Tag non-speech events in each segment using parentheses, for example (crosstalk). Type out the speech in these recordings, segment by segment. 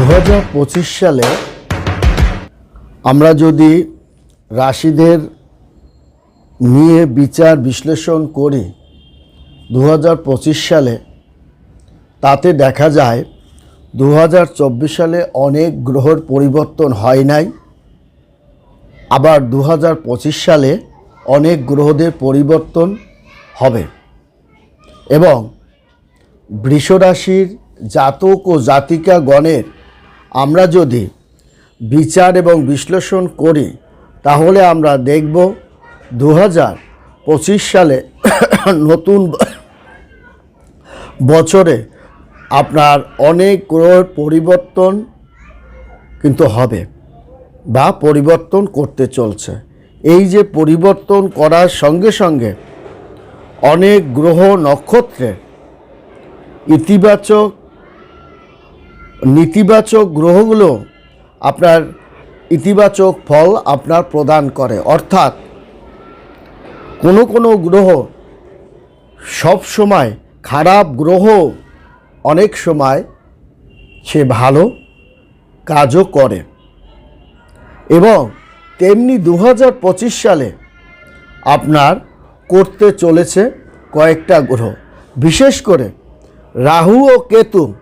দু হাজার পঁচিশ সালে আমরা যদি রাশিদের নিয়ে বিচার বিশ্লেষণ করি দু হাজার পঁচিশ সালে, তাতে দেখা যায় দু হাজার চব্বিশ সালে অনেক গ্রহর পরিবর্তন হয় নাই। আবার দু হাজার পঁচিশ সালে অনেক গ্রহদের পরিবর্তন হবে এবং বৃষরাশির জাতক ও জাতিকা গণের আমরা যদি বিচার এবং বিশ্লেষণ করি, তাহলে আমরা দেখব দু সালে নতুন বছরে আপনার অনেক গ্রহের পরিবর্তন কিন্তু হবে বা পরিবর্তন করতে চলছে। এই যে পরিবর্তন করার সঙ্গে সঙ্গে অনেক গ্রহ নক্ষত্রের ইতিবাচক নেতিবাচক গ্রহগুলো আপনার ইতিবাচক ফল আপনার প্রদান করে। অর্থাৎ কোনো কোনো গ্রহ সব সময় খারাপ গ্রহ অনেক সময় সে ভালো কাজও করে। এবং তেমনি দু হাজার পঁচিশ সালে আপনার করতে চলেছে কয়েকটা গ্রহ। বিশেষ করে রাহু ও কেতু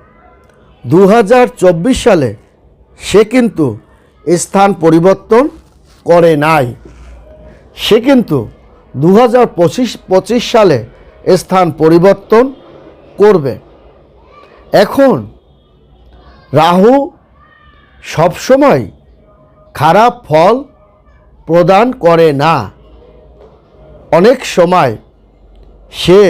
দু হাজার চব্বিশ সালে সে কিন্তু স্থান পরিবর্তন করে নাই। সে কিন্তু দু হাজার সালে স্থান পরিবর্তন করবে। এখন রাহু সবসময় খারাপ ফল প্রদান করে না। অনেক সময় সে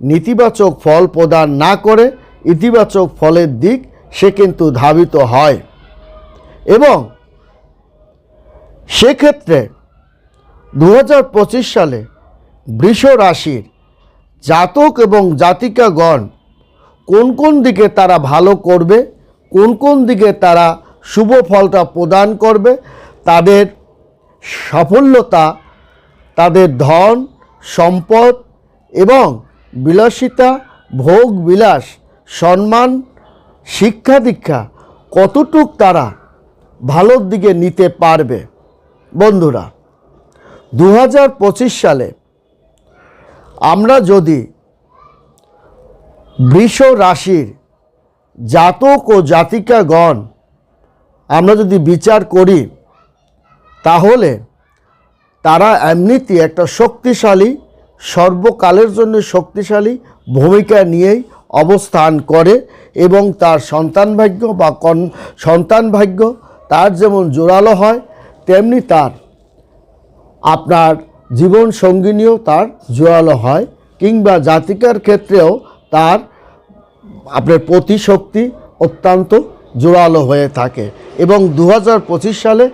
নেতিবাচক ফল প্রদান না করে, ইতিবাচক ফলের দিক সে কিন্তু ধাবিত হয়। এবং সেক্ষেত্রে দু হাজার পঁচিশ সালে বৃষ রাশির জাতক এবং জাতিকাগণ কোন কোন দিকে তারা ভালো করবে, কোন কোন দিকে তারা শুভ ফলটা প্রদান করবে, তাদের সাফল্যতা, তাদের ধন, সম্পদ এবং বিলাসিতা, ভোগ, বিলাস, সম্মান শিক্ষা দীক্ষা কতটুক তারা ভালোর দিকে নিতে পারবে? বন্ধুরা দু হাজার পঁচিশ সালে আমরা যদি বৃষ রাশির জাতক ও জাতিকাগণ আমরা যদি বিচার করি, তাহলে তারা এমনিতে একটা শক্তিশালী, সর্বকালের জন্য শক্তিশালী ভূমিকা নিয়েই অবস্থান করে এবং তার সন্তান ভাগ্য বা কন, সন্তান ভাগ্য তার যেমন জোরালো হয়, তেমনি তার আপনার জীবন সঙ্গিনীও তার জোরালো হয়, কিংবা জাতিকার ক্ষেত্রেও তার আপনার প্রতিশক্তি অত্যন্ত জোরালো হয়ে থাকে। এবং দু হাজার পঁচিশ সালে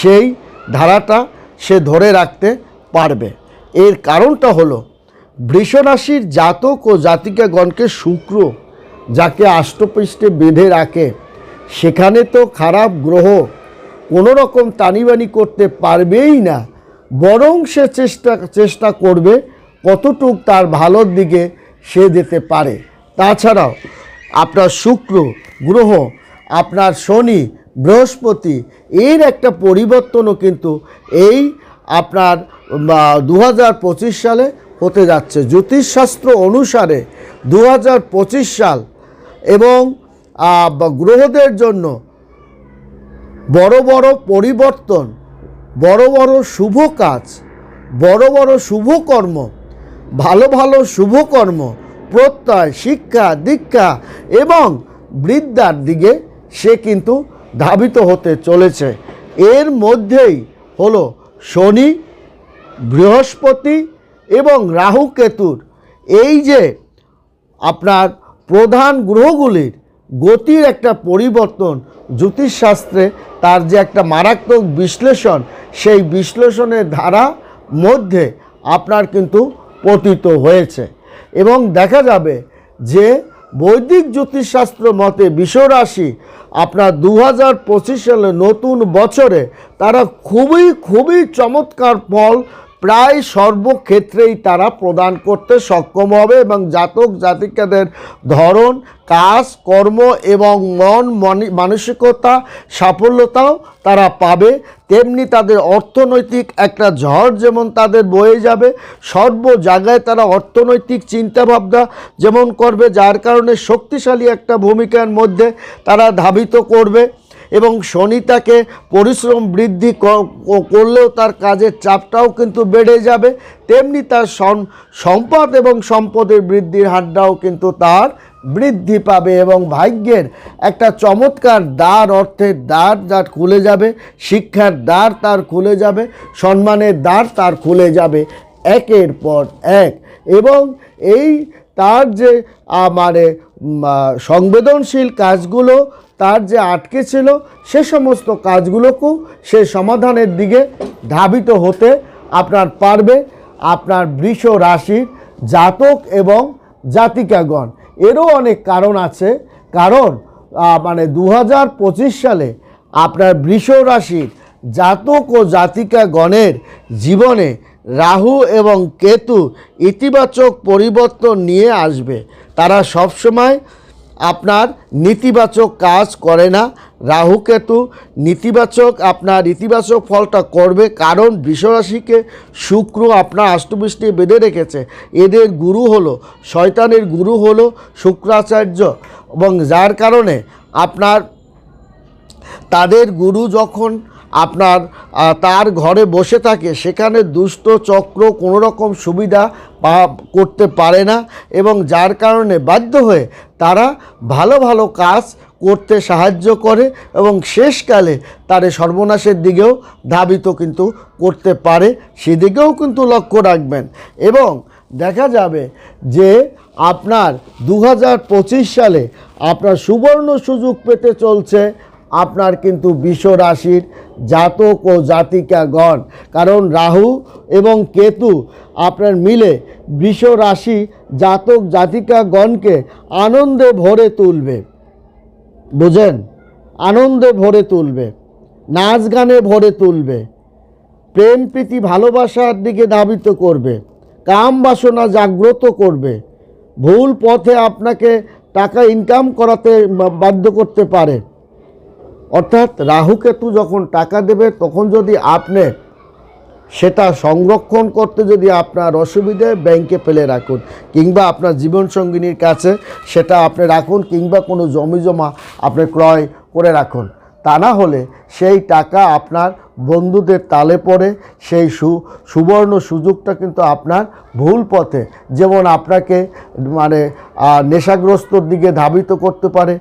সেই ধারাটা সে ধরে রাখতে পারবে। এর কারণটা হলো, বৃষরাশির জাতক ও জাতিকাগণকে শুক্র যাকে আষ্টপৃষ্ঠে বেঁধে রাখে, সেখানে তো খারাপ গ্রহ কোনো রকম টানিবানি করতে পারবেই না, বরং সে চেষ্টা চেষ্টা করবে কতটুক তার ভালোর দিকে সে যেতে পারে। তাছাড়াও, আপনার শুক্র গ্রহ, আপনার শনি, বৃহস্পতি, এর একটা পরিবর্তনও কিন্তু এই আপনার দু হাজার পঁচিশ সালে হতে যাচ্ছে। জ্যোতিষশাস্ত্র অনুসারে দু হাজার পঁচিশ সাল এবং গ্রহদের জন্য বড় বড় পরিবর্তন, বড় বড় শুভ কাজ, বড় বড় শুভকর্ম ভালো ভালো শুভকর্ম প্রত্যয়, শিক্ষা, দীক্ষা এবং বৃদ্ধার দিকে সে কিন্তু ধাবিত হতে চলেছে। এর মধ্যেই হলো শনি, বৃহস্পতি এবং রাহু কেতুর। এই যে আপনার প্রধান গ্রহগুলির গতির একটা পরিবর্তন জ্যোতিষশাস্ত্রে তার যে একটা মারাত্মক বিশ্লেষণ, সেই বিশ্লেষণের ধারা মধ্যে আপনার কিন্তু পতিত হয়েছে। এবং দেখা যাবে যে বৈদিক জ্যোতিষশাস্ত্র মতে বিশ্বরাশি আপনার দু হাজার পঁচিশ সালে নতুন বছরে তারা খুবই খুবই চমৎকার ফল প্রায় সর্বক্ষেত্রেই তারা প্রদান করতে সক্ষম হবে এবং জাতক জাতিকাদের ধরন, কাজ, কর্ম এবং মন, মনি- মানসিকতা, সাফল্যতাও তারা পাবে। তেমনি তাদের অর্থনৈতিক একটা ঝড় যেমন তাদের বয়ে যাবে, সর্ব জায়গায় তারা অর্থনৈতিক চিন্তাভাবনা যেমন করবে, যার কারণে শক্তিশালী একটা ভূমিকার মধ্যে তারা ধাবিত করবে। এবং শনি তাকে পরিশ্রম বৃদ্ধি করলেও তার কাজের চাপটাও কিন্তু বেড়ে যাবে। তেমনি তার সম্পদ এবং সম্পদের বৃদ্ধির হারটাও কিন্তু তার বৃদ্ধি পাবে এবং ভাগ্যের একটা চমৎকার দ্বার অর্থের দ্বার যার খুলে যাবে শিক্ষার দ্বার তার খুলে যাবে সম্মানের দ্বার তার খুলে যাবে একের পর এক। এবং এই তার যে আহ, সংবেদনশীল কাজগুলো তার যে আটকে ছিল, সে সমস্ত কাজগুলোকেও সে সমাধানের দিকে ধাবিত হতে আপনার পারবে আপনার বৃষ রাশির জাতক এবং জাতিকাগণ। এরও অনেক কারণ আছে। কারণ মানে দু হাজার পঁচিশ সালে আপনার বৃষ রাশির জাতক ও জাতিকাগণের জীবনে রাহু এবং কেতু ইতিবাচক পরিবর্তন নিয়ে আসবে। তারা সবসময় আপনার নেতিবাচক কাজ করে না। রাহু, কেতু নেতিবাচক আপনার ইতিবাচক ফলটা করবে কারণ বৃষরাশিকে শুক্র আপনার অষ্টবৃষ্টি বেঁধে রেখেছে। এদের গুরু হলো, শয়তানের গুরু হলো শুক্রাচার্য এবং যার কারণে আপনার, তাদের গুরু যখন আপনার তার ঘরে বসে থাকে, সেখানে দুষ্ট চক্র কোনো রকম সুবিধা পা, করতে পারে না এবং যার কারণে বাধ্য হয়ে তারা ভালো ভালো কাজ করতে সাহায্য করে এবং শেষকালে তারে সর্বনাশের দিকেও ধাবিত কিন্তু করতে পারে, সেদিকেও কিন্তু লক্ষ্য রাখবেন। এবং দেখা যাবে যে আপনার দু হাজার পঁচিশ সালে আপনার সুবর্ণ সুযোগ পেতে চলছে আপনার কিন্তু বিশ্ব রাশির জাতক ও জাতিকাগণ। কারণ রাহু এবং কেতু আপনার মিলে বৃষ রাশি জাতক জাতিকাগণকে আনন্দে ভরে তুলবে। বুঝেন? আনন্দে ভরে তুলবে। নাচ গানে ভরে তুলবে। প্রেম, প্রীতি, ভালোবাসার দিকে ধাবিত করবে। কাম বাসনা জাগ্রত করবে। ভুল পথে আপনাকে টাকা ইনকাম করাতে বাধ্য করতে পারে। অর্থাৎ রাহুকেতু যখন টাকা দেবে, তখন যদি আপনি সেটা সংরক্ষণ করতে যদি আপনার অসুবিধে ব্যাংকে ফেলে রাখুন, কিংবা আপনার জীবনসঙ্গিনীর কাছে সেটা আপনি রাখুন, কিংবা কোনো জমি জমা আপনি ক্রয় করে রাখুন, তা না হলে সেই টাকা আপনার বন্ধুদের তালে পড়ে, সেই সু, সুবর্ণ সুযোগটা কিন্তু আপনার ভুল পথে। যেমন আপনাকে মানে নেশাগ্রস্তর দিকে ধাবিত করতে পারে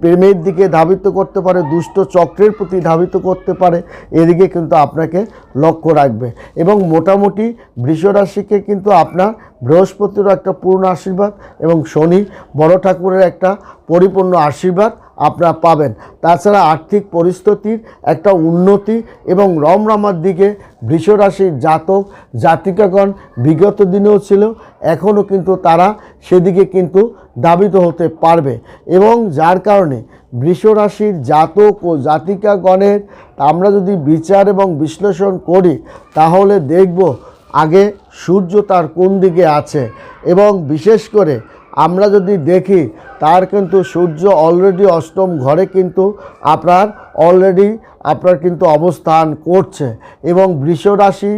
প্রেমের দিকে ধাবিত করতে পারে, দুষ্ট চক্রের প্রতি ধাবিত করতে পারে, এদিকে কিন্তু আপনাকে লক্ষ্য রাখবে। এবং মোটামুটি বৃষরাশিকে কিন্তু আপনার বৃহস্পতিরও একটা পূর্ণ আশীর্বাদ এবং শনি বড় ঠাকুরের একটা পরিপূর্ণ আশীর্বাদ আপনারা পাবেন। তাছাড়া আর্থিক পরিস্থিতির একটা উন্নতি এবং রমরমার দিকে বৃষরাশির জাতক, জাতিকাগণ বিগত দিনেও ছিল, এখনও কিন্তু তারা সেদিকে কিন্তু দাবিত হতে পারবে। এবং যার কারণে বৃষরাশির জাতক ও জাতিকাগণের আমরা যদি বিচার এবং বিশ্লেষণ করি, তাহলে দেখব আগে সূর্য তার কোন দিকে আছে। এবং বিশেষ করে আমরা যদি দেখি তার কিন্তু সূর্য অলরেডি অষ্টম ঘরে কিন্তু আপনার অলরেডি আপনার কিন্তু অবস্থান করছে। এবং বৃষ রাশি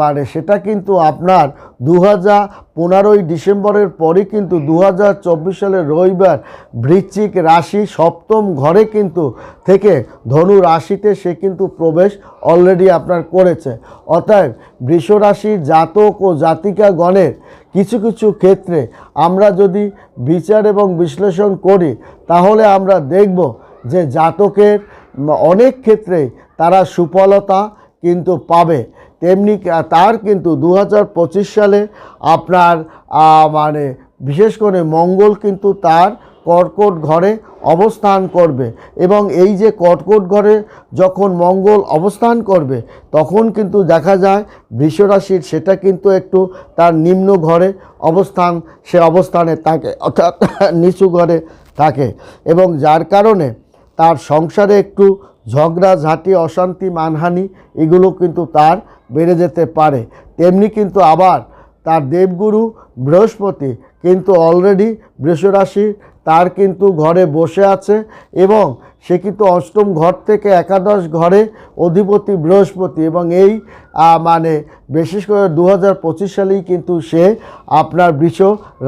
মানে সেটা কিন্তু আপনার দু হাজার পনেরোই ডিসেম্বরের পরে কিন্তু দু হাজার চব্বিশ সালের রবিবার বৃশ্চিক রাশি সপ্তম ঘরে কিন্তু থেকে ধনু রাশিতে সে কিন্তু প্রবেশ অলরেডি আপনার করেছে। অতএব বৃষ রাশি জাতক ও জাতিকা গণের কিছু কিছু ক্ষেত্রে আমরা যদি বিচার এবং বিশ্লেষণ করি, তাহলে আমরা দেখব যে জাতকের অনেক ক্ষেত্রে তারা সুফলতা কিন্তু পাবে। তেমনি তার কিন্তু দু হাজার পঁচিশ সালে আপনার মানে বিশেষ করে মঙ্গল কিন্তু তার কর্কট ঘরে অবস্থান করবে এবং এই যে কটকট ঘরে যখন মঙ্গল অবস্থান করবে, তখন কিন্তু দেখা যায় বৃষরাশির সেটা কিন্তু একটু তার নিম্ন ঘরে অবস্থান, সে অবস্থানে থাকে, অর্থাৎ (laughs) নিচু ঘরে থাকে। এবং যার কারণে তার সংসারে একটু ঝগড়া ঝাঁটি অশান্তি, মানহানি, এগুলো কিন্তু তার বেড়ে যেতে পারে। তেমনি কিন্তু আবার তার দেবগুরু বৃহস্পতি কিন্তু অলরেডি বৃষরাশি তার কিন্তু ঘরে বসে আছে এবং সে কিন্তু অষ্টম ঘর থেকে একাদশ ঘরে অধিপতি বৃহস্পতি এবং এই মানে বিশেষ করে দু হাজার পঁচিশ সালেই কিন্তু সে আপনার বৃষ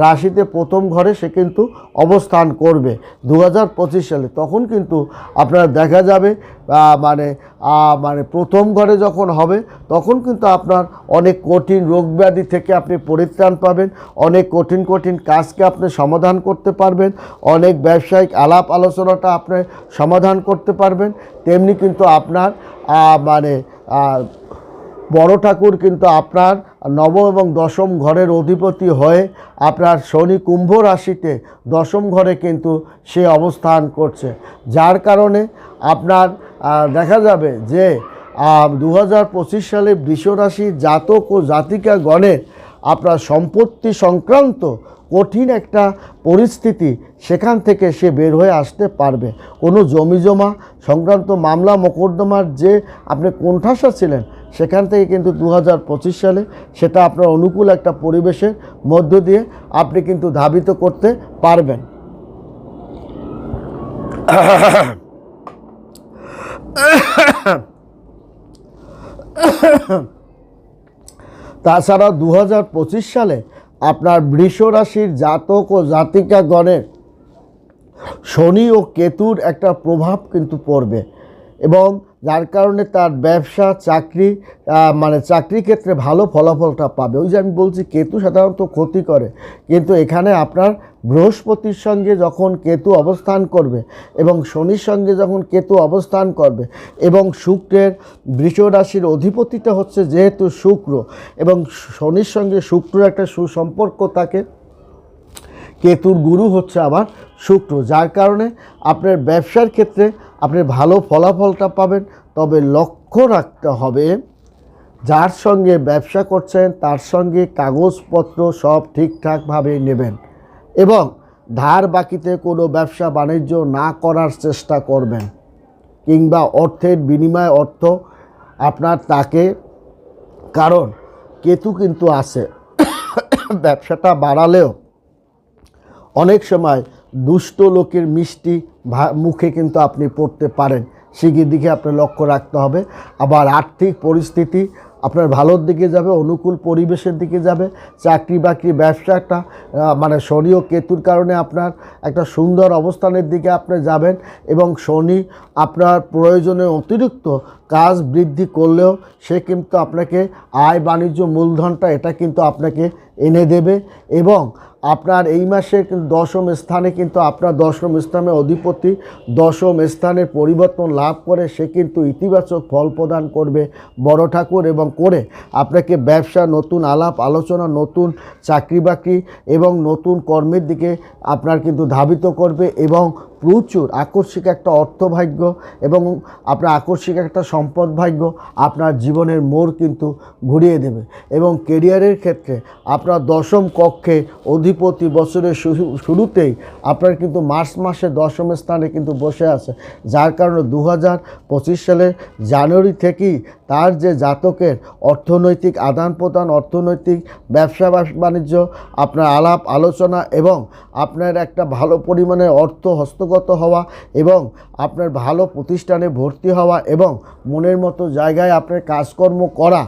রাশিতে প্রথম ঘরে সে কিন্তু অবস্থান করবে দু হাজার পঁচিশ সালে। তখন কিন্তু আপনার দেখা যাবে মানে মানে প্রথম ঘরে যখন হবে, তখন কিন্তু আপনার অনেক কঠিন রোগ ব্যাধি থেকে আপনি পরিত্রাণ পাবেন, অনেক কঠিন কঠিন কাজকে আপনি সমাধান করতে পারবেন, অনেক ব্যবসায়িক আলাপ আলোচনাটা আপনি সমাধান করতে পারবেন। তেমনি কিন্তু আপনার মানে বড় ঠাকুর কিন্তু আপনার নবম এবং দশম ঘরের অধিপতি হয়ে আপনার শনি কুম্ভ রাশিতে দশম ঘরে কিন্তু সে অবস্থান করছে। যার কারণে আপনার দেখা যাবে যে দু হাজার পঁচিশ সালে বৃষরাশি জাতক ও জাতিকা গণের আপনার সম্পত্তি সংক্রান্ত কঠিন একটা পরিস্থিতি সেখান থেকে সে বের হয়ে আসতে পারবে। কোনো জমি জমা সংক্রান্ত মামলা মোকদ্দমার যে আপনি কোণঠাসা ছিলেন, সেখান থেকে কিন্তু দু হাজার পঁচিশ সালে সেটা আপনার অনুকূল একটা পরিবেশের মধ্য দিয়ে আপনি কিন্তু ধাবিত করতে পারবেন। তাছাড়া দু হাজার পঁচিশ সালে আপনার বৃষ রাশির জাতক ও জাতিকা গণের শনি ও কেতুর একটা প্রভাব কিন্তু পড়বে এবং যার কারণে তার ব্যবসা, চাকরি মানে চাকরি ক্ষেত্রে ভালো ফলাফলটা পাবে। ওই যে আমি বলছি, কেতু সাধারণত ক্ষতি করে। কিন্তু এখানে আপনার বৃহস্পতির সঙ্গে যখন কেতু অবস্থান করবে এবং শনির সঙ্গে যখন কেতু অবস্থান করবে এবং শুক্রের রাশির অধিপতিটা হচ্ছে যেহেতু শুক্র এবং শনির সঙ্গে শুক্রের একটা সুসম্পর্ক থাকে কেতুর গুরু হচ্ছে আবার শুক্র, যার কারণে আপনার ব্যবসার ক্ষেত্রে আপনি ভালো ফলাফলটা পাবেন। তবে লক্ষ্য রাখতে হবে, যার সঙ্গে ব্যবসা করছেন তার সঙ্গে কাগজপত্র সব ঠিকঠাকভাবে নেবেন এবং ধার বাকিতে কোনো ব্যবসা বাণিজ্য না করার চেষ্টা করবেন কিংবা অর্থের বিনিময় অর্থ আপনার তাকে, কারণ কেতু কিন্তু আছে। (coughs) ব্যবসাটা বাড়ালেও অনেক সময় দুষ্ট লোকের মিষ্টি মুখে কিন্তু আপনি পড়তে পারেন। সেদিকে দিকে আপনার লক্ষ্য রাখতে হবে। আবার আর্থিক পরিস্থিতি আপনার ভালোর দিকে যাবে, অনুকূল পরিবেশের দিকে যাবে। চাকরি বাকরি, ব্যবসাটা মানে শনি ও কেতুর কারণে আপনার একটা সুন্দর অবস্থানের দিকে আপনি যাবেন এবং শনি আপনার প্রয়োজনে অতিরিক্ত কাজ বৃদ্ধি করলেও সে কিন্তু আপনাকে আয় বাণিজ্য মূলধনটা এটা কিন্তু আপনাকে এনে দেবে এবং আপনার এই মাসের কিন্তু দশম স্থানে কিন্তু আপনার দশম স্থানে অধিপতি দশম স্থানের পরিবর্তন লাভ করে সে কিন্তু ইতিবাচক ফল প্রদান করবে বড় ঠাকুর এবং করে আপনাকে ব্যবসা, নতুন আলাপ, আলোচনা, নতুন চাকরি বাকরি এবং নতুন কর্মের দিকে আপনার কিন্তু ধাবিত করবে এবং প্রচুর আকস্মিক একটা অর্থভাগ্য এবং আপনার আকস্মিক একটা সম্পদ ভাগ্য আপনার জীবনের মোড় কিন্তু ঘুরিয়ে দেবে এবং কেরিয়ারের ক্ষেত্রে আপনার দশম কক্ষে অধিপতি বছরের শুরু- শুরুতেই আপনার কিন্তু মার্চ মাসে দশম স্থানে কিন্তু বসে আছে। যার কারণে দু হাজার পঁচিশ সালের জানুয়ারি থেকেই তার যে জাতকের অর্থনৈতিক আদান প্রদান, অর্থনৈতিক ব্যবসা বাস- বাণিজ্য, আপনার আলাপ আলোচনা এবং আপনার একটা ভালো পরিমাণে অর্থ হস্তগত হওয়া এবং আপনার ভালো প্রতিষ্ঠানে ভর্তি হওয়া এবং মনের মতো জায়গায় আপনার কাজকর্ম করা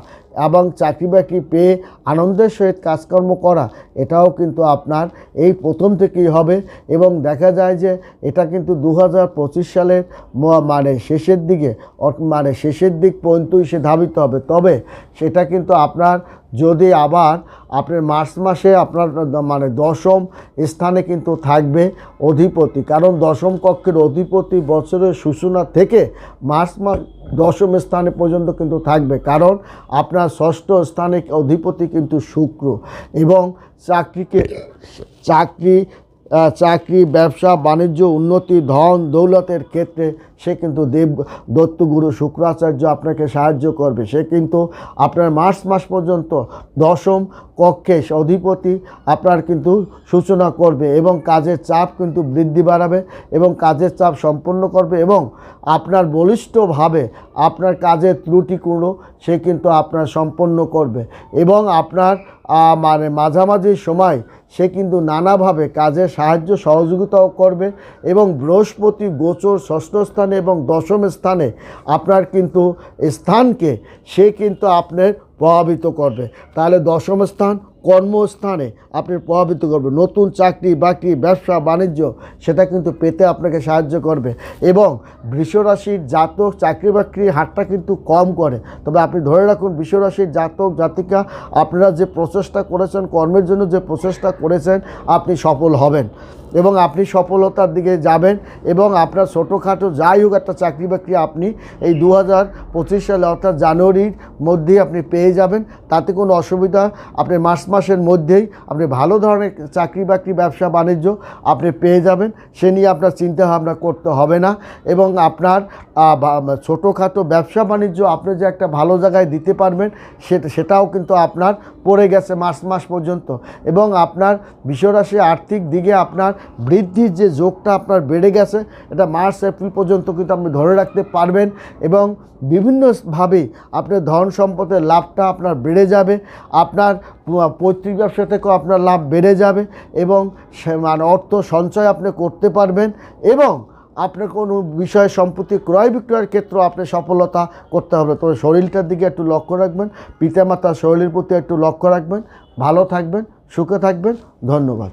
এবং চাকরি বাকরি পেয়ে আনন্দের সহিত কাজকর্ম করা, এটাও কিন্তু আপনার এই প্রথম থেকেই হবে এবং দেখা যায় যে এটা কিন্তু দু হাজার পঁচিশ সালের মানে শেষের দিকে মানে শেষের দিক পর্যন্তই সে ধাবিত হবে। তবে সেটা কিন্তু আপনার যদি আবার আপনার মার্চ মাসে আপনার মানে দশম স্থানে কিন্তু থাকবে অধিপতি, কারণ দশম কক্ষের অধিপতি বছরের সূচনা থেকে মার্চ মাস দশম স্থানে পর্যন্ত কিন্তু থাকবে, কারণ আপনার ষষ্ঠ স্থানে অধিপতি কিন্তু শুক্র এবং চাকরিকে, চাকরি চাকরি, ব্যবসা, বাণিজ্য, উন্নতি, ধন, দৌলতের ক্ষেত্রে সে কিন্তু দেব দত্তগুরু শুক্রাচার্য আপনাকে সাহায্য করবে। সে কিন্তু আপনার মার্চ মাস পর্যন্ত দশম কক্ষে অধিপতি আপনার কিন্তু সূচনা করবে এবং কাজের চাপ কিন্তু বৃদ্ধি বাড়াবে এবং কাজের চাপ সম্পন্ন করবে এবং আপনার বলিষ্ঠভাবে আপনার কাজের ত্রুটিগুলো সে কিন্তু আপনার সম্পন্ন করবে এবং আপনার মানে মাঝামাঝি সময় সে কিন্তু নানাভাবে কাজে সাহায্য, সহযোগিতাও করবে এবং বৃহস্পতি গোচর ষষ্ঠ স্থানে এবং দশম স্থানে আপনার কিন্তু স্থানকে সে কিন্তু আপনার প্রভাবিত করবে। তাহলে দশম স্থান কর্মস্থানে আপনি প্রভাবিত করবে। নতুন চাকরি, বাকরি, ব্যবসা, বাণিজ্য, সেটা কিন্তু পেতে আপনাকে সাহায্য করবে। এবং বৃষরাশির জাতক চাকরি বাকরি হারটা কিন্তু কম করে। তবে আপনি ধরে রাখুন, বৃষরাশির জাতক, জাতিকা, আপনারা যে প্রচেষ্টা করেছেন, কর্মের জন্য যে প্রচেষ্টা করেছেন, আপনি সফল হবেন। এবং আপনি সফলতার দিকে যাবেন এবং আপনার ছোটোখাটো যাই হোক একটা চাকরি, বাকরি আপনি এই দু হাজার পঁচিশ সালে অর্থাৎ জানুয়ারির মধ্যেই আপনি পেয়ে যাবেন। তাতে কোনো অসুবিধা, আপনি মাস মাসের মধ্যেই আপনি ভালো ধরনের চাকরি বাকরি, ব্যবসা, বাণিজ্য আপনি পেয়ে যাবেন। সে নিয়ে আপনার চিন্তা ভাবনা করতে হবে না এবং আপনার ছোটোখাটো ব্যবসা, বাণিজ্য আপনি যে একটা ভালো জায়গায় দিতে পারবেন সেটা সেটাও কিন্তু আপনার পড়ে গেছে মাস মাস পর্যন্ত। এবং আপনার বিশ্বরাশি আর্থিক দিকে আপনার বৃদ্ধির যে যোগটা আপনার বেড়ে গেছে, এটা মার্চ, এপ্রিল পর্যন্ত কিন্তু আপনি ধরে রাখতে পারবেন এবং বিভিন্নভাবে আপনার ধন সম্পদের লাভটা আপনার বেড়ে যাবে, আপনার পৈতৃক ব্যবসা থেকেও আপনার লাভ বেড়ে যাবে এবং মানে অর্থ সঞ্চয় আপনি করতে পারবেন এবং আপনার কোনো বিষয়ে সম্পত্তি ক্রয় বিক্রয়ের ক্ষেত্রেও আপনি সফলতা করতে হবে। তবে শরীরটার দিকে একটু লক্ষ্য রাখবেন, পিতামাতার শরীরের প্রতি একটু লক্ষ্য রাখবেন। ভালো থাকবেন, সুখে থাকবেন। ধন্যবাদ।